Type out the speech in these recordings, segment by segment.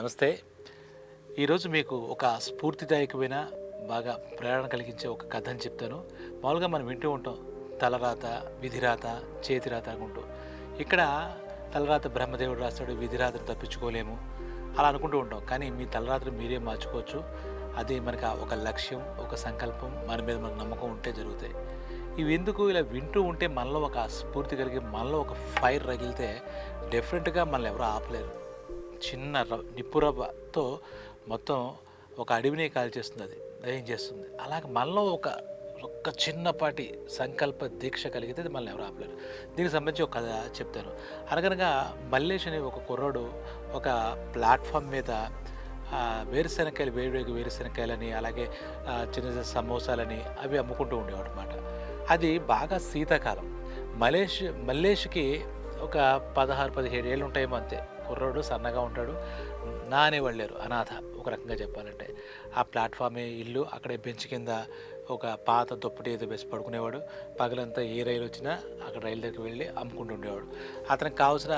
నమస్తే. ఈరోజు మీకు ఒక స్ఫూర్తిదాయకమైన బాగా ప్రేరణ కలిగించే ఒక కథ అని చెప్తాను. మామూలుగా మనం వింటూ ఉంటాం తలరాత విధిరాత చేతిరాత అనుకుంటూ ఇక్కడ తలరాత బ్రహ్మదేవుడు రాస్తాడు విధిరాతను తప్పించుకోలేము అలా అనుకుంటూ ఉంటాం. కానీ మీ తలరాత్రి మీరే మార్చుకోవచ్చు. అది మనకు ఒక లక్ష్యం ఒక సంకల్పం మన మీద మనకు నమ్మకం ఉంటే జరుగుతాయి. ఇవి ఎందుకు ఇలా వింటూ ఉంటే మనలో ఒక స్ఫూర్తి కలిగి మనలో ఒక ఫైర్ రగిలితే డెఫినెట్గా మనల్ని ఎవరు ఆపలేరు. చిన్న ర- నిప్పు రవ్వతో మొత్తం ఒక అడవిని కాల్చేస్తుంది అది దయం చేస్తుంది. అలాగే మనలో ఒక ఒక్క చిన్నపాటి సంకల్ప దీక్ష కలిగితే అది మనల్ని ఎవరు ఆపలేరు. దీనికి సంబంధించి ఒక కథ చెప్తాను. అనగనగా మల్లేష్ అనే ఒక కుర్రాడు ఒక ప్లాట్ఫామ్ మీద ఆ, వేరుశెనక్కాయలు వేడివేడి వేరుశెనక్కాయలని అలాగే చిన్న చిన్న సమోసాలని అవి అమ్ముకుంటూ ఉండేవాడు అనమాట అది బాగా శీతాకాలం. మలేష్ మల్లేష్కి ఒక పదహారు పదిహేడు ఏళ్ళు ఉంటాయేమో అంతే. కుర్రాడు సన్నగా ఉంటాడు. నా అనేవాళ్ళు లేరు అనాథ ఒక రకంగా చెప్పాలంటే. ఆ ప్లాట్ఫామే ఇల్లు అక్కడే బెంచ్ కింద ఒక పాత దుప్పటి ఏదో వేసి పడుకునేవాడు. పగలంతా ఏ రైలు వచ్చినా అక్కడ రైలు దగ్గరికి వెళ్ళి అమ్ముకుంటూ ఉండేవాడు. అతనికి కావాల్సిన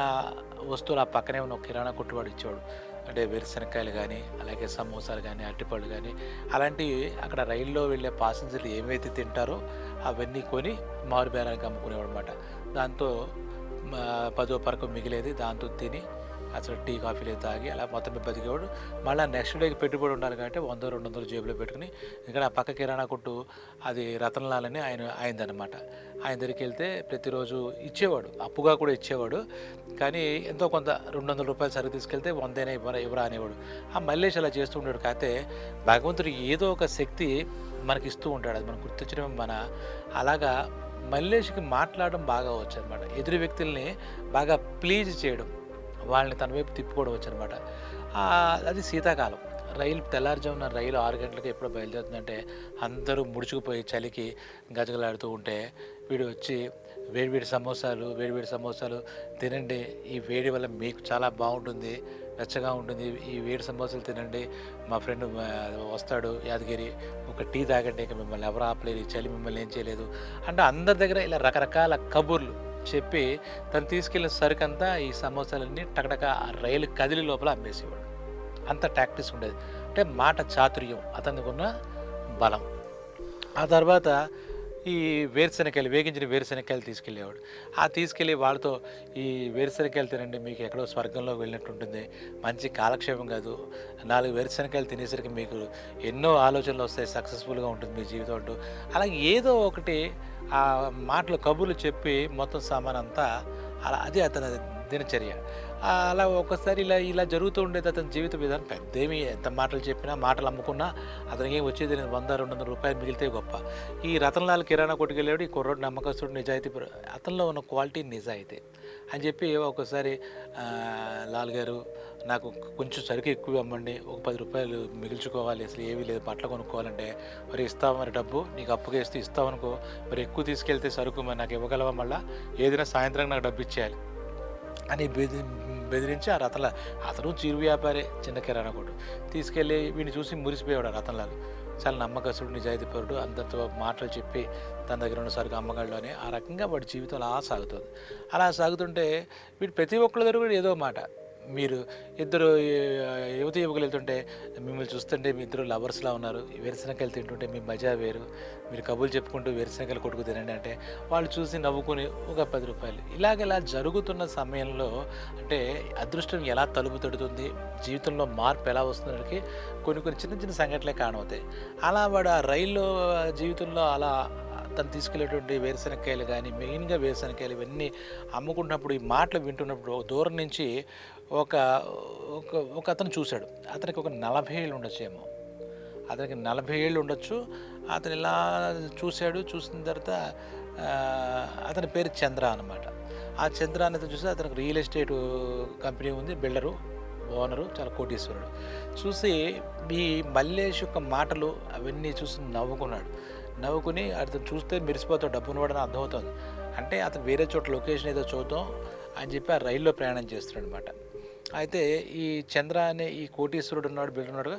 వస్తువులు ఆ పక్కనే ఉన్న ఒక కిరాణా కొట్టువాడు ఇచ్చేవాడు. అంటే వేరుశనక్కాయలు కానీ అలాగే సమోసాలు కానీ అరటిపళ్ళు కానీ అలాంటివి అక్కడ రైల్లో వెళ్ళే పాసెంజర్లు ఏమైతే తింటారో అవన్నీ కొని మారు బేరానికి అమ్ముకునేవాడు అనమాట దాంతో మా పదో పరకు మిగిలేది దాంతో తిని అసలు టీ కాఫీలు తాగి అలా మొత్తం బతికేవాడు. మళ్ళీ నెక్స్ట్ డేకి పెట్టుబడి ఉండాలి కాబట్టి వంద రెండు వందలు జేబులో పెట్టుకుని ఇక్కడ ఆ పక్క కిరాణా కొట్టు అది రతనలాలని ఆయన ఆయనదనమాట ఆయన దగ్గరికి వెళ్తే ప్రతిరోజు ఇచ్చేవాడు అప్పుగా కూడా ఇచ్చేవాడు. కానీ ఎంతో కొంత రెండు వందల రూపాయలు సరుకు తీసుకెళ్తే వందైనా ఇవ్వరా ఇవ్వరా అనేవాడు. ఆ మల్లేష్ అలా చేస్తూ ఉండేవాడు. కాకపోతే భగవంతుడు ఏదో ఒక శక్తి మనకి ఇస్తూ ఉంటాడు. అది మనం గుర్తించడం మన అలాగా మల్లేష్కి మాట్లాడడం బాగా వచ్చు అనమాట ఎదురు వ్యక్తుల్ని బాగా ప్లీజ్ చేయడం. వాళ్ళని తన వైపు తిప్పుకోవచ్చు అనమాట అది శీతాకాలం. రైలు తెల్లారుజామున రైలు ఆరు గంటలకు ఎప్పుడు బయలుదేరుతుందంటే అందరూ ముడుచుకుపోయి చలికి గజగలాడుతూ ఉంటే వీడు వచ్చి వేడివేడి సమోసాలు వేడివేడి సమోసాలు తినండి. ఈ వేడి వల్ల మీకు చాలా బాగుంటుంది వెచ్చగా ఉంటుంది. ఈ వేడి సమోసాలు తినండి. మా ఫ్రెండ్ వస్తాడు యాదగిరి ఒక టీ తాగండి. ఇక మిమ్మల్ని ఎవరు ఆపలేదు చలి మిమ్మల్ని ఏం చేయలేదు. అంటే అందరి దగ్గర ఇలా రకరకాల కబుర్లు. చెప్పి తను తీసుకెళ్ళిన సరుకంతా ఈ సమోసాలన్నీ టకటక ఆ రైలు కదిలి లోపల అమ్మేసేవాడు. అంత టాక్టిస్ ఉండేది. అంటే మాట చాతుర్యం అతనికి ఉన్న బలం. ఆ తర్వాత ఈ వేరుశనకాయలు వేగించిన వేరుశనకాయలు తీసుకెళ్ళేవాడు. ఆ తీసుకెళ్ళి వాళ్ళతో ఈ వేరుశనకాయలు తినండి మీకు ఎక్కడో స్వర్గంలో వెళ్ళినట్టు ఉంటుంది. మంచి కాలక్షేపం కాదు. నాలుగు వేరుశనకాయలు తినేసరికి మీకు ఎన్నో ఆలోచనలు వస్తాయి సక్సెస్ఫుల్గా ఉంటుంది మీ జీవితం అంటూ. అలాగే ఏదో ఒకటి ఆ మాటలు కబుర్లు చెప్పి మొత్తం సామాన్ అంతా అలా అది అతని దినచర్య. అలా ఒక్కసారి ఇలా ఇలా జరుగుతూ ఉండేది అతని జీవిత విధానం. పెద్దేమి ఎంత మాటలు చెప్పినా మాటలు అమ్ముకున్నా అతనికి ఏం వచ్చేది నేను వంద రెండు వందల రూపాయలు మిగిలితే గొప్ప. ఈ రతన్లాల్ కిరాణా కొట్టుకెళ్ళాడు ఈ కుర్రోడు నమ్మకస్తుడు నిజాయితీ అతనిలో ఉన్న క్వాలిటీ నిజాయితీ. అని చెప్పి ఒకసారి లాల్ గారు నాకు కొంచెం సరుకు ఎక్కువ అమ్మండి ఒక పది రూపాయలు మిగిల్చుకోవాలి. అసలు ఏమీ లేదు. బట్టలు కొనుక్కోవాలంటే మరి ఇస్తావు మరి డబ్బు? నీకు అప్పుగా ఇస్తే ఇస్తావనుకో. మరి ఎక్కువ తీసుకెళ్తే సరుకు మరి నాకు ఇవ్వగలవా మళ్ళీ? ఏదైనా సాయంత్రం నాకు డబ్బు ఇచ్చేయాలి. అని బెది బెదిరించి ఆ రతల అతను చిరు వ్యాపారి చిన్న కిరాణా కొట్టు. తీసుకెళ్ళి వీడిని చూసి మురిసిపోయాడు ఆ రతన్లాల్. చాలా నమ్మకస్తుడు నిజాయితీపరుడు అందరితో మాటలు చెప్పి తన దగ్గర ఉన్న సరుకు అమ్మగాళ్ళు అని ఆ రకంగా వాడి జీవితం అలా సాగుతుంది. అలా సాగుతుంటే వీడు ప్రతి ఒక్కరి దగ్గర కూడా ఏదో మాట. మీరు ఇద్దరు యువతి యువకులు వెళ్తుంటే మిమ్మల్ని చూస్తుంటే మీ ఇద్దరు లవర్స్లా ఉన్నారు. వేరుశనకాయలు తింటుంటే మీ మజా వేరు. మీరు కబుర్లు చెప్పుకుంటూ వేరుశనకాయలు కొట్టుకు తినండి అంటే వాళ్ళు చూసి నవ్వుకుని ఒక పది రూపాయలు. ఇలాగ ఇలా జరుగుతున్న సమయంలో అంటే అదృష్టం ఎలా తలుపు తడుతుంది? జీవితంలో మార్పు ఎలా వస్తుందనికి కొన్ని కొన్ని చిన్న చిన్న సంఘటనలే కారణమవుతాయి. అలా వాడు ఆ రైల్లో జీవితంలో అలా తను తీసుకెళ్ళేటువంటి వేరుశనక్కాయలు కానీ మెయిన్గా వేరుశనక్కాయలు ఇవన్నీ అమ్ముకుంటున్నప్పుడు ఈ మాటలు వింటున్నప్పుడు దూరం నుంచి ఒక ఒక ఒక అతను చూశాడు. అతనికి ఒక నలభై ఏళ్ళు ఉండొచ్చేమో. అతనికి నలభై ఏళ్ళు ఉండొచ్చు. అతను ఇలా చూశాడు చూసిన తర్వాత అతని పేరు చంద్ర అనమాట ఆ చంద్ర అనేది చూసి అతనికి రియల్ ఎస్టేట్ కంపెనీ ఉంది బిల్డరు ఓనరు చాలా కోటీశ్వరుడు. చూసి ఈ మల్లేష్ యొక్క మాటలు అవన్నీ చూసి నవ్వుకున్నాడు. నవ్వుకుని అతను చూస్తే మెరిసిపోతాడు డబ్బు ఉన్నవాడని అర్థమవుతుంది. అంటే అతను వేరే చోట లొకేషన్ ఏదో చూద్దాం అని చెప్పి ఆ రైల్లో ప్రయాణం చేస్తున్నాడు అనమాట అయితే ఈ చంద్ర అనే ఈ కోటీశ్వరుడు ఉన్నాడు బిల్డర్ ఉన్నాడు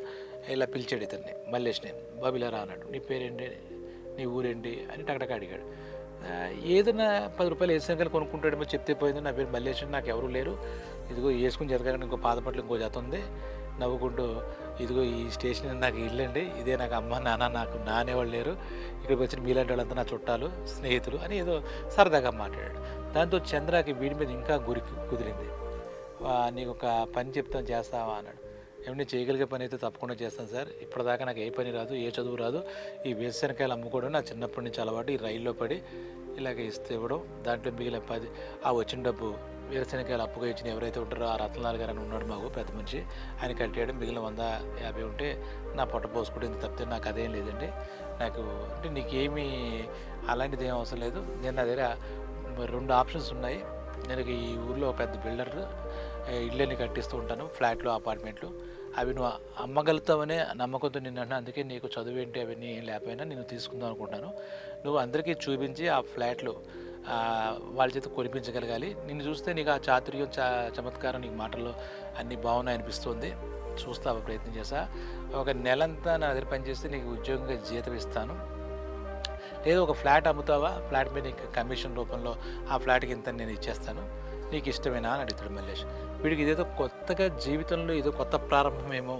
ఇలా పిలిచాడు ఇతన్ని మల్లేష్ని. బాబిలారా అన్నాడు. నీ పేరేంటి? నీ ఊరేంటి? అని టకటక అడిగాడు. ఏదైనా పది రూపాయలు వేసినకలు కొనుక్కుంటాడేమో చెప్తే పోయింది. నా పేరు మల్లేష్ నాకు ఎవరు లేరు. ఇదిగో వేసుకుని జరగకుండా ఇంకో పాదపట్లు ఇంకో జత ఉంది. నవ్వుకుంటూ ఇదిగో ఈ స్టేషన్ నాకు ఇల్లండి. ఇదే నాకు అమ్మ నాన్న నాకు నానేవాళ్ళు లేరు. ఇక్కడికి వచ్చిన మీలాంటి వాళ్ళంతా నా చుట్టాలు స్నేహితులు అని ఏదో సరదాగా మాట్లాడాడు. దాంతో చంద్రకి వీడి మీద ఇంకా గురి కుదిరింది. నీకు ఒక పని చెప్తాను చేస్తావా అన్నాడు. ఏమన్నా చేయగలిగే పని అయితే తప్పకుండా చేస్తాను సార్. ఇప్పటిదాకా నాకు ఏ పని రాదు ఏ చదువు రాదు. ఈ వేరుశనకాయలు అమ్ముకోవడం నా చిన్నప్పటి నుంచి అలవాటు. ఈ రైల్లో పడి ఇలాగ ఇస్తే ఇవ్వడం దాంట్లో మిగిలిన పది ఆ వచ్చిన డబ్బు వేరుశనకాయలు అప్పుగా ఇచ్చిన ఎవరైతే ఉంటారో ఆ రత్నాలు గారు అని ఉన్నాడు మాకు పెద్ద మనిషి. ఆయన కట్టేయడం మిగిలిన వంద యాభై ఉంటే నా పొట్ట పోసుకుంటుంది తప్పితే నాకు అదేం లేదండి. నాకు అంటే నీకేమీ అలాంటిది ఏం అవసరం లేదు. నేను నా దగ్గర రెండు ఆప్షన్స్ ఉన్నాయి. నేను ఈ ఊర్లో పెద్ద బిల్డర్ ఇళ్ళని కట్టిస్తూ ఉంటాను ఫ్లాట్లు అపార్ట్మెంట్లు. అవి నువ్వు అమ్మగలుగుతావనే నమ్మకంతో నిన్న అందుకే నీకు చదువు ఏంటి అవన్నీ ఏం లేకపోయినా నేను తీసుకుందాం అనుకుంటాను నువ్వు అందరికీ చూపించి ఆ ఫ్లాట్లు వాళ్ళ చేత కొనిపించగలగాలి. నిన్ను చూస్తే నీకు ఆ చాతుర్యం చా చమత్కారం నీకు మాటల్లో అన్నీ బాగున్నాయి అనిపిస్తుంది. చూస్తా ప్రయత్నం చేసా ఒక నెలంతా నా దగ్గర పనిచేస్తే నీకు ఉద్యోగంగా జీతం ఇస్తాను. లేదు ఒక ఫ్లాట్ అమ్ముతావా? ఫ్లాట్ మీద నీకు కమిషన్ రూపంలో ఆ ఫ్లాట్కి ఇంత నేను ఇచ్చేస్తాను. నీకు ఇష్టమేనా అని అడుగుతాడు మల్లేష్. వీడికి ఇదేదో కొత్తగా జీవితంలో ఏదో కొత్త ప్రారంభమేమో.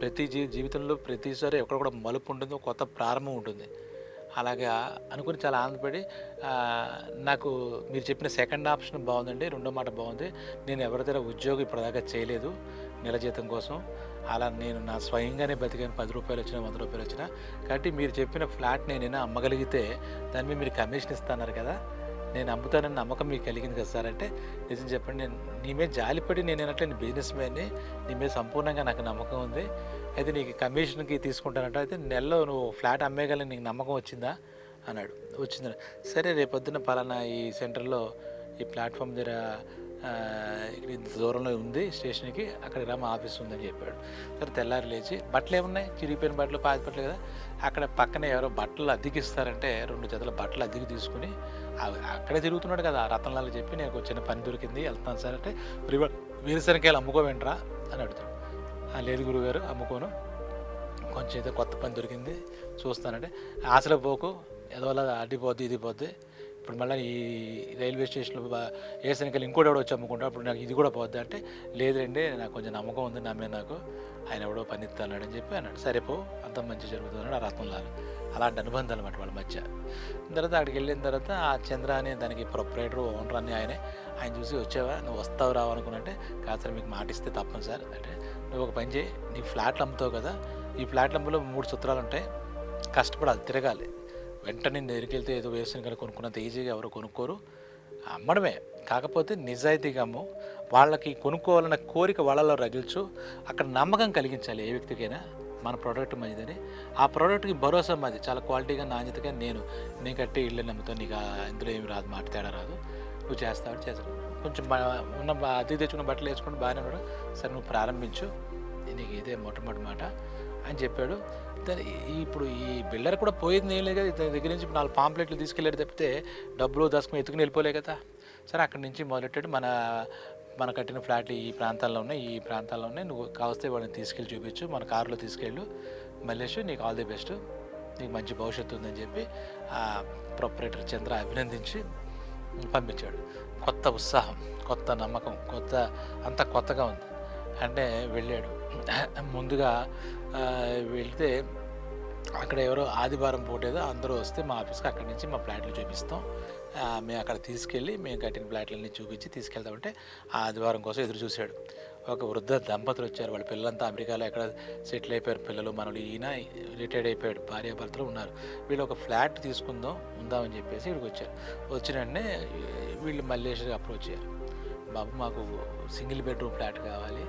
ప్రతి జీ జీవితంలో ప్రతిసారి ఎక్కడ కూడా మలుపు ఉంటుంది కొత్త ప్రారంభం ఉంటుంది. అలాగా అనుకుని చాలా ఆనందపడి నాకు మీరు చెప్పిన సెకండ్ ఆప్షన్ బాగుందండి రెండో మాట బాగుంది. నేను ఎవరి దగ్గర ఉద్యోగం ఇప్పటిదాకా చేయలేదు నెల జీతం కోసం. అలా నేను నా స్వయంగానే బతికాను పది రూపాయలు వచ్చినా వంద రూపాయలు వచ్చినా. కాబట్టి మీరు చెప్పిన ఫ్లాట్ నేనైనా అమ్మగలిగితే దాని మీద మీరు కమిషన్ ఇస్తున్నారు కదా. నేను అమ్ముతానని నమ్మకం మీకు కలిగింది కదా సార్? అంటే నిజం చెప్పండి నేను నీ మీద జాలిపడి నేను ఏంటంటే నేను బిజినెస్ మ్యాన్ని నీ మీద సంపూర్ణంగా నాకు నమ్మకం ఉంది. అయితే నీకు కమిషన్కి తీసుకుంటానంట అయితే నెలలో నువ్వు ఫ్లాట్ అమ్మేయగలని నీకు నమ్మకం వచ్చిందా? అన్నాడు. వచ్చింది. సరే రేపొద్దున పలానా ఈ సెంటర్లో ఈ ప్లాట్ఫామ్ దగ్గర ఇక్కడ ఇంత దూరంలో ఉంది స్టేషన్కి అక్కడికి రా మా ఆఫీస్ ఉందని చెప్పాడు. సరే తెల్లారి లేచి బట్టలు ఏమున్నాయి? చిరిగిపోయిన బట్టలు పాతి బట్టలు కదా? అక్కడ పక్కనే ఎవరో బట్టలు అద్దెకి ఇస్తారంటే రెండు జతల బట్టలు అద్దెకి తీసుకుని అక్కడే తిరుగుతున్నాడు కదా రతన్లాల్ చెప్పి నేను చిన్న పని దొరికింది వెళ్తాను సార్ అంటే "రివ- వేరుశనకాయలు అమ్ముకోవేంట్రా అని అడుగుతాడు. "ఆ, లేదు గురుగారు అమ్ముకోను. కొంచెం ఏదో కొత్త పని దొరికింది చూస్తానంటే ఆశలో పోకు ఎదవలా అడ్డిపోద్ది ఇది పోద్ది. ఇప్పుడు మళ్ళీ ఈ రైల్వే స్టేషన్లో ఏ శనికలు ఇంకోటి ఎవడో వచ్చి అమ్ముకుంటా అప్పుడు నాకు ఇది కూడా పోద్ది అంటే లేదండి నాకు కొంచెం నమ్మకం ఉంది నమ్మే నాకు. ఆయన ఎవడో పని ఇస్తాడు అని చెప్పి అన్నాడు. సరే పో అంత మంచి జరుగుతుంది అన్నాడు ఆ రత్నంలాగా అలాంటి అనుబంధాలు అన్నమాట వాళ్ళ మధ్య. తర్వాత అక్కడికి వెళ్ళిన తర్వాత ఆ చంద్ర అని దానికి ప్రొపరేటర్ ఓనర్ అని ఆయనే ఆయన చూసి వచ్చావా? నువ్వు వస్తావు రావు అనుకున్నట్టే కాదు మీకు మాట ఇస్తే తప్పను సార్. అంటే నువ్వు ఒక పని చేయి నీ ఫ్లాట్లు అమ్ముతావు కదా ఈ ఫ్లాట్లు అమ్ములో మూడు సూత్రాలు ఉంటాయి కష్టపడాలి తిరగాలి. వెంటనే నీ వెళ్తే ఏదో వేసిన కానీ కొనుక్కున్నంత ఈజీగా ఎవరు కొనుక్కోరు. అమ్మడమే. కాకపోతే నిజాయితీగా అమ్ము. వాళ్ళకి కొనుక్కోవాలన్న కోరిక వాళ్ళలో రగిల్చు. అక్కడ నమ్మకం కలిగించాలి ఏ వ్యక్తికైనా. మన ప్రోడక్ట్ మంచిదని. ఆ ప్రోడక్ట్కి భరోసా మాది. చాలా క్వాలిటీగా నాణ్యతగా నేను నేను కట్టి ఇల్లు నమ్ముతాను నీకు ఇందులో ఏమి రాదు మాట తేడా రాదు. నువ్వు చేస్తావు చేస్తావు కొంచెం ఉన్న అతి తెచ్చుకున్న బట్టలు వేసుకుని బాగానే ఉన్నాడు. సరే నువ్వు ప్రారంభించు. నీకు ఇదే మొట్టమొదటి మాట అని చెప్పాడు. దాని ఇప్పుడు ఈ బిల్డర్ కూడా పోయింది ఏం లేదు కదా. ఇతని దగ్గర నుంచి నాలుగు పాంప్లెట్లు తీసుకెళ్ళాడు తప్పితే డబ్బులు దశకం ఎత్తుకుని వెళ్ళిపోలే కదా. సరే అక్కడి నుంచి మొదలెట్టాడు. మన మన కట్టిన ఫ్లాట్లు ఈ ప్రాంతాల్లో ఉన్నాయి ఈ ప్రాంతాల్లో ఉన్నాయి. నువ్వు కావస్తే వాళ్ళని తీసుకెళ్ళి చూపించు మన కారులో తీసుకెళ్ళు. మల్లేష్ నీకు ఆల్ ది బెస్ట్. నీకు మంచి భవిష్యత్తు ఉందని చెప్పి ఆ ప్రొపరేటర్ చంద్ర అభినందించి పంపించాడు. కొత్త ఉత్సాహం కొత్త నమ్మకం కొత్త అంత కొత్తగా ఉంది. అంటే వెళ్ళాడు. ముందుగా వెళ్తే అక్కడ ఎవరో ఆదివారం పూట ఏదో అందరూ వస్తే మా ఆఫీస్కి అక్కడి నుంచి మా ఫ్లాట్లు చూపిస్తాం. మేము అక్కడ తీసుకెళ్ళి మేము కట్టిన ఫ్లాట్లన్నీ చూపించి తీసుకెళ్తామంటే ఆ ఆదివారం కోసం ఎదురు చూశాడు. ఒక వృద్ధ దంపతులు వచ్చారు. వాళ్ళ పిల్లలంతా అమెరికాలో ఎక్కడ సెటిల్ అయిపోయారు పిల్లలు మనలు ఈయన రిటైర్డ్ అయిపోయాడు. భార్యాభర్తలు ఉన్నారు. వీళ్ళు ఒక ఫ్లాట్ తీసుకుందాం ఉందామని చెప్పేసి ఇక్కడికి వచ్చారు. వచ్చిన వెంటనే వీళ్ళు మల్లేశ్వరి అప్రోచ్ అయ్యారు. బాబు మాకు సింగిల్ బెడ్రూమ్ ఫ్లాట్ కావాలి.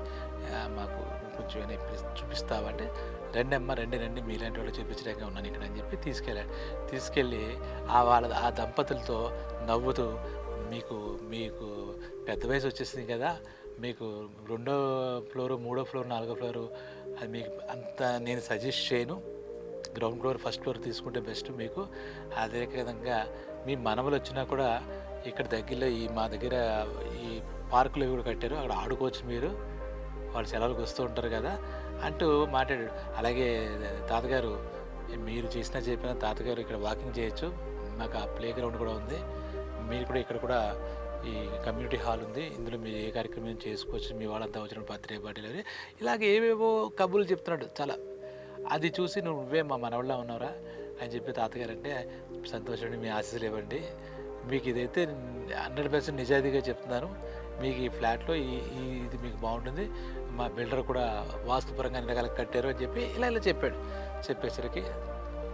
మాకు కొంచెం ఏమైనా చూపిస్తావంటే రండి అమ్మ రండి రండి మీలాంటి వాళ్ళు చూపించడానికి ఉన్నాను ఇక్కడ అని చెప్పి తీసుకెళ్ళాడు తీసుకెళ్ళి ఆ వాళ్ళ ఆ దంపతులతో నవ్వుతూ మీకు మీకు పెద్ద వయసు వచ్చేసింది కదా మీకు రెండో ఫ్లోరు మూడో ఫ్లోర్ నాలుగో ఫ్లోరు అది మీకు అంత నేను సజెస్ట్ చేయను. గ్రౌండ్ ఫ్లోర్ ఫస్ట్ ఫ్లోర్ తీసుకుంటే బెస్ట్ మీకు. అదే విధంగా మీ మనవలు వచ్చినా కూడా ఇక్కడ దగ్గరలో ఈ మా దగ్గర ఈ పార్కులు కూడా కట్టారు. అక్కడ ఆడుకోవచ్చు మీరు. వాళ్ళు సెలవులకు వస్తూ ఉంటారు కదా అంటూ మాట్లాడాడు. అలాగే తాతగారు మీరు చేసినా చెప్పినా తాతగారు ఇక్కడ వాకింగ్ చేయొచ్చు. మాకు ఆ ప్లే గ్రౌండ్ కూడా ఉంది. మీరు కూడా ఇక్కడ కూడా ఈ కమ్యూనిటీ హాల్ ఉంది. ఇందులో మీరు ఏ కార్యక్రమం చేసుకోవచ్చు మీ వాళ్ళంతా వచ్చిన బర్త్డే పార్టీలు అని. ఇలాగ ఏవేవో కబుర్లు చెప్తున్నాడు చాలా. అది చూసి నువ్వే మా మనవాళ్ళ ఉన్నావురా అని చెప్పి తాతగారు అంటే సంతోషండి మీ ఆశీస్సులు ఇవ్వండి. మీకు ఇదైతే హండ్రెడ్ పర్సెంట్ నిజాయితీగా చెప్తున్నాను. మీకు ఈ ఫ్లాట్లో ఈ ఈ ఇది మీకు బాగుంటుంది. మా బిల్డర్ కూడా వాస్తుపరంగా అన్ని కట్టారు అని చెప్పి ఇలా ఇలా చెప్పాడు. చెప్పేసరికి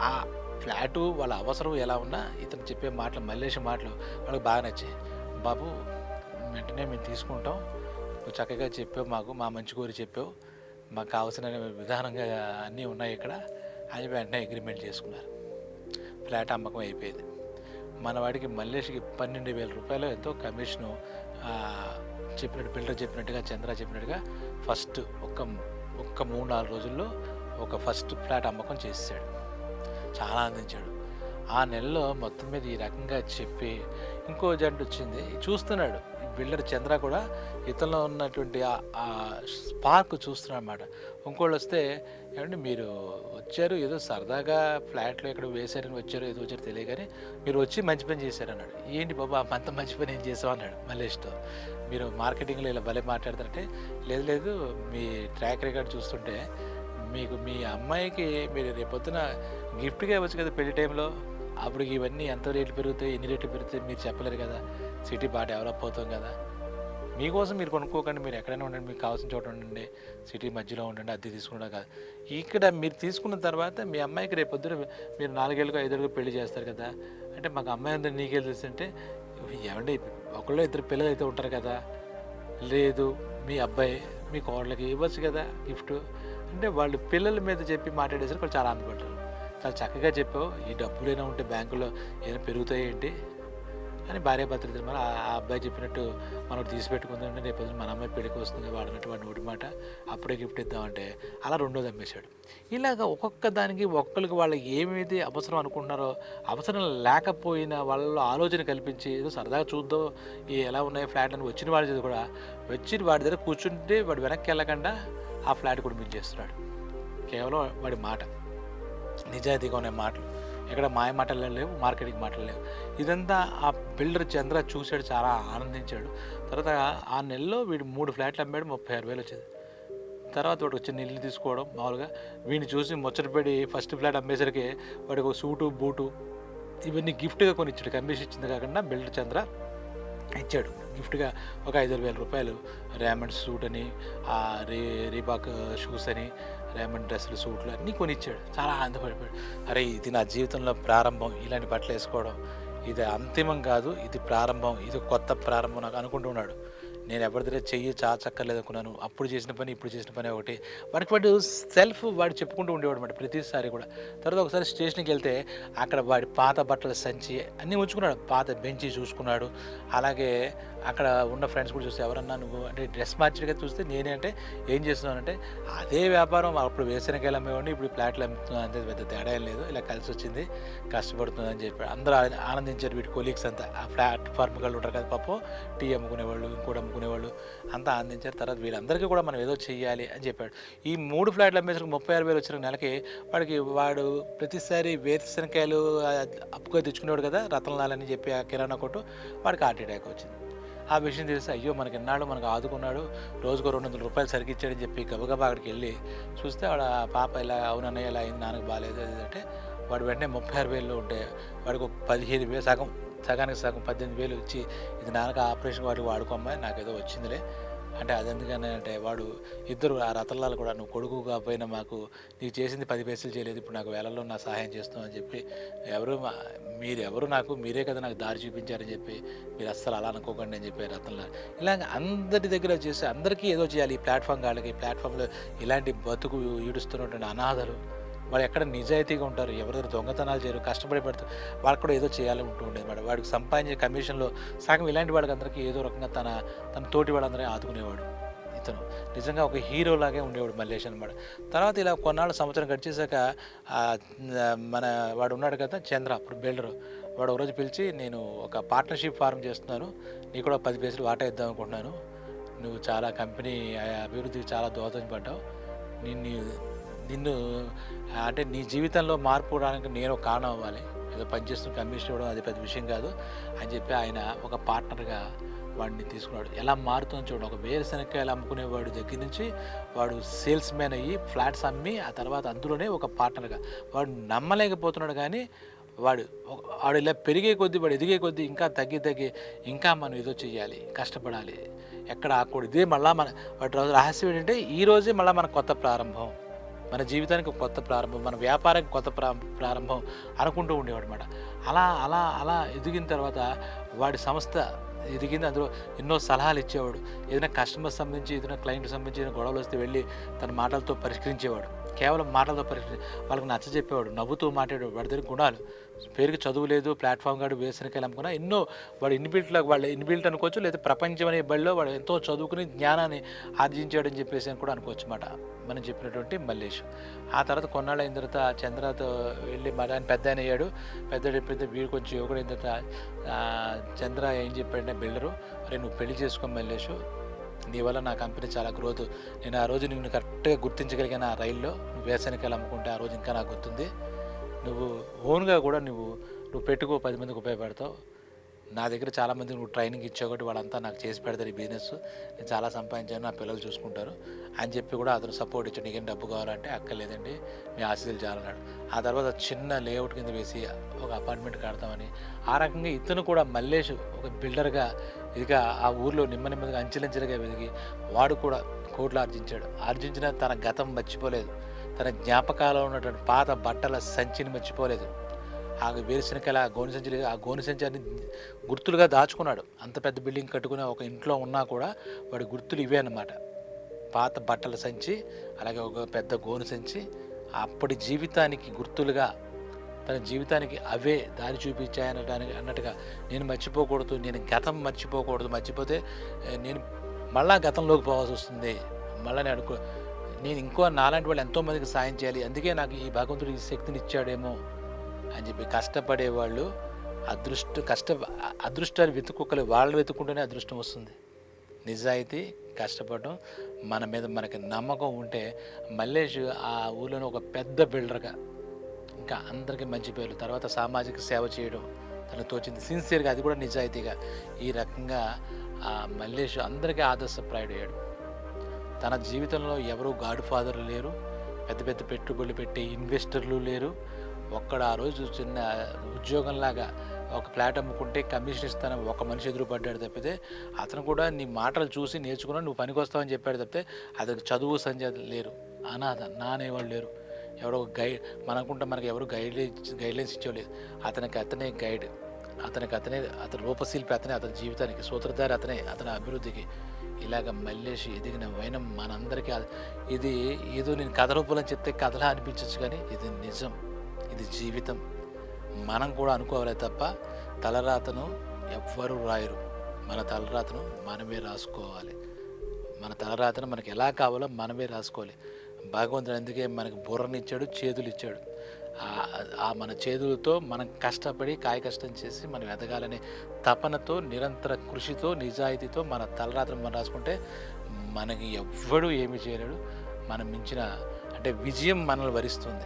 ఆ ఫ్లాటు వాళ్ళ అవసరం ఎలా ఉన్నా ఇతను చెప్పే మాటలు మల్లేష్ మాటలు వాళ్ళకి బాగా నచ్చాయి. బాబు వెంటనే మేము తీసుకుంటాం. నువ్వు చక్కగా చెప్పావు మాకు మా మంచి కోరి చెప్పావు. మాకు కావాల్సిన విధానంగా అన్నీ ఉన్నాయి ఇక్కడ అని వెంటనే అగ్రిమెంట్ చేసుకున్నారు. ఫ్లాట్ అమ్మకం అయిపోయింది. మన వాడికి మల్లేష్కి పన్నెండు వేల రూపాయలు ఎంతో కమిషను చెప్పినట్టు బిల్డర్ చెప్పినట్టుగా చంద్ర చెప్పినట్టుగా ఫస్ట్ ఒక్క ఒక్క మూడు నాలుగు రోజుల్లో ఒక ఫస్ట్ ఫ్లాట్ అమ్మకం చేశాడు చాలా ఆనందించాడు ఆ నెలలో మొత్తం మీద ఈ రకంగా చెప్పి ఇంకో జంట వచ్చింది. చూస్తున్నాడు. బిల్డర్ చంద్ర కూడా ఇతనిలో ఉన్నటువంటి ఆ- స్పార్క్ చూస్తున్నాడు అనమాట ఇంకోళ్ళు వస్తే ఏమంటే మీరు వచ్చారు ఏదో సరదాగా ఫ్లాట్లో ఎక్కడ వేశారని వచ్చారు ఏదో వచ్చారు తెలియ కానీ మీరు వచ్చి మంచి పని చేశారు అన్నాడు. ఏంటి బాబా అంత మంచి పని ఏం చేసావు? అన్నాడు మల్లేష్తో. మీరు మార్కెటింగ్లో ఇలా భలే మాట్లాడతారంటే లేదు లేదు మీ ట్రాక్ రికార్డ్ చూస్తుంటే మీకు మీ అమ్మాయికి మీరు రేపొద్దున గిఫ్ట్గా ఇవ్వచ్చు కదా పెళ్ళి టైంలో? అప్పుడు ఇవన్నీ ఎంత రేట్లు పెరుగుతాయి ఎన్ని రేట్లు పెరుగుతాయి మీరు చెప్పలేరు కదా. సిటీ బాగా డెవలప్ అవుతాం కదా. మీకోసం మీరు కొనుక్కోకండి మీరు ఎక్కడైనా ఉండండి మీకు కావాల్సిన చోట ఉండండి సిటీ మధ్యలో ఉండండి అద్దె తీసుకున్నా కాదు. ఇక్కడ మీరు తీసుకున్న తర్వాత మీ అమ్మాయికి రేపు పొద్దున మీరు నాలుగేళ్ళకు ఐదేళ్ళకు పెళ్ళి చేస్తారు కదా. అంటే మాకు అమ్మాయి అందరూ నీకే తెలుసు అంటే ఏమండి ఒకళ్ళు ఇద్దరు పిల్లలు అయితే ఉంటారు కదా. లేదు మీ అబ్బాయి మీ కోడలకి ఇవ్వచ్చు కదా గిఫ్ట్. అంటే వాళ్ళు పిల్లల మీద చెప్పి మాట్లాడేసరికి వాళ్ళు చాలా ఆనందపడ్డారు చాలా చక్కగా చెప్పావు. ఈ డబ్బులైనా ఉంటే బ్యాంకులో ఏమైనా పెరుగుతాయి ఏంటి? అని భార్య భర్తలు మరి ఆ అబ్బాయి చెప్పినట్టు మనం తీసిపెట్టుకుందామంటే రేపు మన అమ్మాయి పెళ్ళికి వస్తుంది వాడినట్టు వాడి ఒకటి మాట అప్పుడే గిఫ్ట్ ఇద్దామంటే అలా రెండోది అమ్మేశాడు ఇలాగ ఒక్కొక్క దానికి ఒక్కరికి వాళ్ళు ఏమేది అవసరం అనుకుంటున్నారో అవసరం లేకపోయినా వాళ్ళలో ఆలోచన కల్పించి ఏదో సరదాగా చూద్దాం ఈ ఎలా ఉన్నాయి ఫ్లాట్ అని వచ్చిన వాడి చేత కూడా వచ్చి వాడి దగ్గర కూర్చుంటే వాడు వెనక్కి వెళ్ళకుండా ఆ ఫ్లాట్ కూడా మీకు చేస్తున్నాడు కేవలం వాడి మాట. నిజాయితీగా మాటలు. ఎక్కడ మాయ మాటలు లేవు మార్కెటింగ్ మాటలు లేవు. ఇదంతా ఆ బిల్డర్ చంద్ర చూశాడు చాలా ఆనందించాడు. తర్వాత ఆ నెలలో వీడు మూడు ఫ్లాట్లు అమ్మాడు ముప్పై ఆరు వేలు వచ్చేది. తర్వాత వాడు వచ్చిన ఇల్లు తీసుకోవడం మామూలుగా వీడిని చూసి ముచ్చటపడి ఫస్ట్ ఫ్లాట్ అమ్మేసరికి వాడికి ఒక సూటు బూటు ఇవన్నీ గిఫ్ట్గా కొని ఇచ్చాడు కమిషన్ ఇచ్చింది కాకుండా బిల్డర్ చంద్ర ఇచ్చాడు. గిఫ్ట్గా ఒక ఐదు వేల రూపాయలు ర్యామండ్ సూట్ అని రీ రీబాక్ షూస్ అని రేమండ్ డ్రెస్సులు సూట్లు అన్నీ కొనిచ్చాడు. చాలా ఆనందపడిపోయాడు. అరే ఇది నా జీవితంలో ప్రారంభం. ఇలాంటి బట్టలు వేసుకోవడం ఇది అంతిమం కాదు. ఇది ప్రారంభం. ఇది కొత్త ప్రారంభం నాకు అనుకుంటున్నాడు నేను ఎవరి దగ్గర చెయ్యి చాచక్కర్లేదు అనుకున్నాను. అప్పుడు చేసిన పని ఇప్పుడు చేసిన పని ఒకటి. వాడికి వాడు సెల్ఫ్ వాడు చెప్పుకుంటూ ఉండేవాడు అనమాట ప్రతిసారి కూడా. తర్వాత ఒకసారి స్టేషన్కి వెళ్తే అక్కడ వాడి పాత బట్టల సంచి అన్నీ ఉంచుకున్నాడు. పాత బెంచి చూసుకున్నాడు. అలాగే అక్కడ ఉన్న ఫ్రెండ్స్ కూడా చూస్తే ఎవరన్నా నువ్వు అంటే డ్రెస్ మార్చిగా చూస్తే నేనే అంటే ఏం చేస్తున్నానంటే అదే వ్యాపారం అప్పుడు వేసనకాయలు అమ్మేవాడిని ఇప్పుడు ప్లాట్లు అమ్ముతున్నాను అంతే పెద్ద తేడా ఏం లేదు. ఇలా కలిసి వచ్చింది కష్టపడుతుంది అని చెప్పి అందరూ ఆనందించారు వీటి కొలీగ్స్ అంతా. ఆ ప్లాట్ఫామ్ వాళ్ళు ఉంటారు కదా పాపం టీ అమ్ముకునేవాళ్ళు ఇంకోటి అమ్ముకునేవాళ్ళు అంతా ఆనందించారు. తర్వాత వీళ్ళందరికీ కూడా మనం ఏదో చేయాలి అని చెప్పాడు. ఈ మూడు ఫ్లాట్లు అమ్మేసరికి ముప్పై ఆరు వేలు వచ్చిన నెలకి వాడికి వాడు ప్రతిసారి వేరుశనకాయలు అప్పుగా తెచ్చుకునేవాడు కదా రతనలాలని చెప్పి ఆ కిరాణా కొట్టు వాడికి హార్ట్ అటాక్ వచ్చింది. ఆ విషయం తెలిసి అయ్యో మనకి ఎన్నాడు మనకు ఆదుకున్నాడు రోజుకు రెండు వందల రూపాయలు సరికి ఇచ్చాడని చెప్పి గబగబా అక్కడికి వెళ్ళి చూస్తే వాడు పాప ఇలా అవునన్నయ్య ఇలా అయింది నాన్నకు బాగాలేదు అది అంటే వాడు వెంటనే ముప్పై ఆరు వేలు ఉంటే వాడికి ఒక పదిహేను వేలు సగం సగానికి సగం పద్దెనిమిది వేలు ఇచ్చి ఇది నాన్నకు ఆపరేషన్ వాడికి వాడుకోమ్మా నాకు ఏదో వచ్చిందిలే అంటే అది ఎందుకని అంటే వాడు ఇద్దరు ఆ రతలాలు కూడా నువ్వు కొడుకు కాకపోయినా మాకు నీకు చేసింది పది పైసలు చేయలేదు ఇప్పుడు నాకు వేళల్లో నా సహాయం చేస్తావు అని చెప్పి ఎవరు మా- నాకు మీరే కదా నాకు దారి చూపించారని చెప్పి మీరు అస్సలు అలా అనుకోకండి అని చెప్పి రతన్లాల్. ఇలాగ అందరి దగ్గర చేసి అందరికీ ఏదో చేయాలి ఈ ప్లాట్ఫామ్ వాళ్ళకి ప్లాట్ఫామ్లో ఇలాంటి బతుకు ఈడుస్తున్నటువంటి అనాథలు వాళ్ళు ఎక్కడ నిజాయితీగా ఉంటారు ఎవరెవరు దొంగతనాలు చేయరు కష్టపడి పెడతారు వాళ్ళకి కూడా ఏదో చేయాలని ఉంటూ ఉండేది మేడం వాడికి సంపాదించే కమిషన్లో సగం ఇలాంటి వాళ్ళకి అందరికీ ఏదో రకంగా తన తన తోటి వాళ్ళందరినీ ఆదుకునేవాడు ఇతను. నిజంగా ఒక హీరోలాగే ఉండేవాడు మల్లేష్ అనమాట తర్వాత ఇలా కొన్నాళ్ళు సంవత్సరం గడిచేసాక మన వాడు ఉన్నాడు కదా చంద్ర అప్పుడు బిల్డర్. వాడు ఒకరోజు పిలిచి నేను ఒక పార్ట్నర్షిప్ ఫార్మ్ చేస్తున్నాను నీకు కూడా పది పైసలు వాటా ఇద్దాం అనుకుంటున్నాను. నువ్వు చాలా కంపెనీ అభివృద్ధికి చాలా దోహదపడ్డావు నేను నిన్ను అంటే నీ జీవితంలో మార్పు రావడానికి నేను కారణం అవ్వాలి. ఏదో పనిచేస్తున్న కమిషన్ ఇవ్వడం అది పెద్ద విషయం కాదు అని చెప్పి ఆయన ఒక పార్ట్నర్గా వాడిని తీసుకున్నాడు. ఎలా మారుతుందో చూడండి. ఒక వేరుశనక్కాయలు అమ్ముకునేవాడు దగ్గర నుంచి వాడు సేల్స్ మ్యాన్ అయ్యి ఫ్లాట్స్ అమ్మి ఆ తర్వాత అందులోనే ఒక పార్ట్నర్గా. వాడు నమ్మలేకపోతున్నాడు కానీ వాడు వాడు ఇలా పెరిగే కొద్దీ వాడు ఎదిగే కొద్దీ ఇంకా తగ్గి తగ్గి ఇంకా మనం ఏదో చేయాలి కష్టపడాలి. ఎక్కడ ఆకూడదు ఇదే మళ్ళీ మన వాటి రోజు రహస్యం ఏంటంటే ఈరోజే మళ్ళీ మన కొత్త ప్రారంభం. మన జీవితానికి కొత్త ప్రారంభం మన వ్యాపారానికి కొత్త ప్రా ప్రారంభం అనుకుంటూ ఉండేవాడు అనమాట అలా అలా అలా ఎదిగిన తర్వాత వాడి సంస్థ ఎదిగింది. అందులో ఎన్నో సలహాలు ఇచ్చేవాడు. ఏదైనా కస్టమర్ సంబంధించి ఏదైనా క్లయింట్ సంబంధించి గొడవలు వస్తే వెళ్ళి తన మాటలతో పరిష్కరించేవాడు. కేవలం మాటలతో పరి వాళ్ళకి నచ్చ చెప్పేవాడు నవ్వుతూ మాట్లాడేవాడు వాడి దగ్గర గుణాలు. పేరుకి చదువు లేదు ప్లాట్ఫామ్ గాడు వేసనకాయలు అమ్ముకున్నా ఎన్నో వాడు ఇన్బిల్ట్లో వాళ్ళు ఇన్బిల్ట్ అనుకోవచ్చు లేదా ప్రపంచం అనే బడిలో వాడు ఎంతో చదువుకుని జ్ఞానాన్ని ఆర్జించాడని చెప్పేసి అని కూడా అనుకోవచ్చు అనమాట మనం చెప్పినటువంటి మల్లేష్ ఆ తర్వాత కొన్నాళ్ళు అయిన తర్వాత చంద్రతో వెళ్ళి మరి ఆయన పెద్ద ఆయన అయ్యాడు. పెద్ద పెద్ద వీడు కొంచెం యువకుడు అయిన తర్వాత చంద్ర ఏం చెప్పాడంటే బిల్డరు నువ్వు పెళ్ళి చేసుకో మల్లేషు నీ వల్ల నా కంపెనీ చాలా గ్రోత్. నేను ఆ రోజు నిన్ను కరెక్ట్గా గుర్తించగలిగిన ఆ రైల్లో నువ్వు వేసనికాయలు అమ్ముకుంటే ఆ రోజు ఇంకా నాకు గుర్తుంది. నువ్వు ఓన్గా కూడా నువ్వు నువ్వు పెట్టుకో పది మందికి ఉపయోగపడతావు. నా దగ్గర చాలామంది నువ్వు ట్రైనింగ్ ఇచ్చావు కాబట్టి వాళ్ళంతా నాకు చేసి పెడతారు ఈ బిజినెస్. నేను చాలా సంపాదించాను నా పిల్లలు చూసుకుంటారు. అని చెప్పి కూడా అతను సపోర్ట్ ఇచ్చాడు. నీకేం డబ్బు కావాలంటే అక్కర్లేదండి మీ ఆశీస్సులు చాలన్నాడు ఆ తర్వాత చిన్న లేఅవుట్ కింద వేసి ఒక అపార్ట్మెంట్ కడతామని. ఆ రకంగా ఇతను కూడా మల్లేష్ ఒక బిల్డర్గా ఇదిగా ఆ ఊర్లో నెమ్మ నెమ్మదిగా అంచెలంచెలుగా వెదిగి వాడు కూడా కోట్లు ఆర్జించాడు. ఆర్జించిన తన గతం మర్చిపోలేదు. తన జ్ఞాపకాలలో ఉన్నటువంటి పాత బట్టల సంచిని మర్చిపోలేదు. ఆ వేరుశనకాయల గోని సంచి ఆ గోని సంచిని గుర్తులుగా దాచుకున్నాడు. అంత పెద్ద బిల్డింగ్ కట్టుకుని ఒక ఇంట్లో ఉన్నా కూడా వాడి గుర్తులు ఇవే అన్నమాట. పాత బట్టల సంచి అలాగే ఒక పెద్ద గోను సంచి అప్పటి జీవితానికి గుర్తులుగా తన జీవితానికి అవే దారి చూపించాయనడానికి అన్నట్టుగా నేను మర్చిపోకూడదు నేను గతం మర్చిపోకూడదు మర్చిపోతే నేను మళ్ళా గతంలోకి పోవాల్సి వస్తుంది. మళ్ళీ నేను అనుకో నేను ఇంకో నాలాంటి వాళ్ళు ఎంతోమందికి సాయం చేయాలి అందుకే నాకు ఈ భగవంతుడు ఈ శక్తిని ఇచ్చాడేమో అని చెప్పి కష్టపడే వాళ్ళు అదృష్ట కష్ట అదృష్టాన్ని వెతుక్కోగలి వాళ్ళు వెతుక్కుంటేనే అదృష్టం వస్తుంది. నిజాయితీ కష్టపడడం మన మీద మనకి నమ్మకం ఉంటే మల్లేష్ ఆ ఊళ్ళోనే ఒక పెద్ద బిల్డర్గా ఇంకా అందరికీ మంచి పేరు తర్వాత సామాజిక సేవ చేయడం తను తోచింది. సిన్సియర్గా అది కూడా నిజాయితీగా ఈ రకంగా ఆ మల్లేష్ అందరికీ ఆదర్శప్రాయుడు అయ్యాడు. తన జీవితంలో ఎవరు గాడ్ ఫాదర్ లేరు పెద్ద పెద్ద పెట్టుబడులు పెట్టే ఇన్వెస్టర్లు లేరు. ఒక్కడ ఆ రోజు చిన్న ఉద్యోగంలాగా ఒక ఫ్లాట్ అమ్ముకుంటే కమిషన్ ఇస్తానని ఒక మనిషి ఎదురుపడ్డాడు తప్పితే అతను కూడా నీ మాటలు చూసి నేర్చుకున్నా నువ్వు పనికి వస్తావని చెప్పాడు తప్పితే అతనికి చదువు సంధ్య లేరు. అనాథ నానేవాళ్ళు లేరు. ఎవరో గైడ్ మనకుంటే మనకి ఎవరు గైడ్లైన్స్ గైడ్లైన్స్ ఇచ్చేవాళ్ళు అతనికి అతనే గైడ్ అతనికి అతనే అతని రూపశిల్పి అతనే అతని జీవితానికి సూత్రధారి అతనే అతని అభివృద్ధికి ఇలాగ మల్లేసి ఎదిగిన వైనం మనందరికీ ఇది ఏదో నేను కథ రూపంలో చెప్తే కథలా అనిపించవచ్చు కానీ ఇది నిజం ఇది జీవితం. మనం కూడా అనుకోవాలి తప్ప తలరాతను ఎవ్వరూ రాయరు. మన తలరాతను మనమే రాసుకోవాలి. మన తలరాతను మనకి ఎలా కావాలో మనమే రాసుకోవాలి. భగవంతుడు అందుకే మనకు బుర్రనిచ్చాడు చేతులు ఇచ్చాడు ఆ- మన చేతులతో మనం కష్టపడి కాయ కష్టం చేసి మనం ఎదగాలనే తపనతో నిరంతర కృషితో నిజాయితీతో మన తలరాత్రం మనం రాసుకుంటే మనకి ఎవ్వడు ఏమి చేయలేడు. మనం మించిన అంటే విజయం మనల్ని వరిస్తుంది.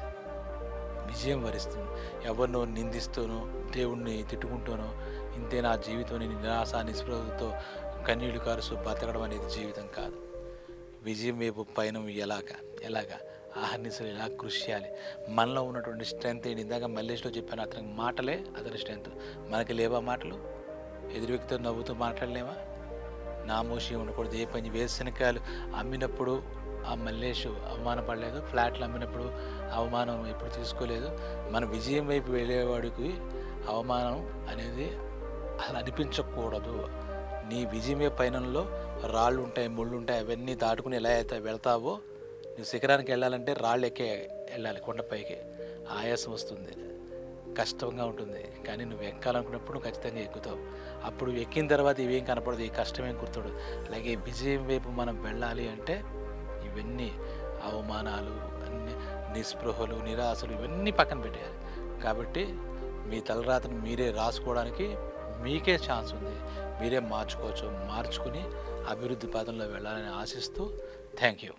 విజయం వరిస్తుంది. ఎవరినో నిందిస్తూనో దేవుణ్ణి తిట్టుకుంటూనో ఇంతే నా జీవితం నిరాశ నిస్పృహతో కన్నీళ్ళు కారుస్తూ బతకడం అనేది జీవితం కాదు. విజయం వైపు పైన ఎలాగా? ఎలాగా? ఆహర్నిసలు ఎలా కృషి చేయాలి? మనలో ఉన్నటువంటి స్ట్రెంత్ ఏంటి? ఇందాక మల్లేష్లో చెప్పాను అతనికి మాటలే అతని స్ట్రెంత్ మనకి లేవా మాటలు? ఎదురు వ్యక్తితో నవ్వుతూ మాట్లాడలేమా? నామోషి ఉండకూడదు ఏ పని వేరుశనకాయలు అమ్మినప్పుడు ఆ మల్లేషు అవమానపడలేదు ఫ్లాట్లు అమ్మినప్పుడు అవమానం ఎప్పుడు తీసుకోలేదు. మన విజయం వైపు వెళ్ళేవాడికి అవమానం అనేది అసలు అనిపించకూడదు. నీ విజయమే పయనంలో రాళ్ళు ఉంటాయి ముళ్ళు ఉంటాయి అవన్నీ దాటుకుని ఎలా అయితే వెళ్తావో నువ్వు శిఖరానికి వెళ్ళాలంటే రాళ్ళు ఎక్కే వెళ్ళాలి కొండపైకి. ఆయాసం వస్తుంది. కష్టంగా ఉంటుంది. కానీ నువ్వు ఎక్కాలనుకున్నప్పుడు నువ్వు ఖచ్చితంగా ఎక్కుతావు. అప్పుడు ఎక్కిన తర్వాత ఇవేం కనపడదు ఈ కష్టమే గుర్తుడు అలాగే విజయం వైపు మనం వెళ్ళాలి అంటే ఇవన్నీ అవమానాలు అన్ని నిస్పృహలు నిరాశలు ఇవన్నీ పక్కన పెట్టేయాలి. కాబట్టి మీ తలరాతను మీరే రాసుకోవడానికి మీకే ఛాన్స్ ఉంది. మీరే మార్చుకోవచ్చు మార్చుకుని అభివృద్ధి పదంలో వెళ్ళాలని ఆశిస్తూ థ్యాంక్ యూ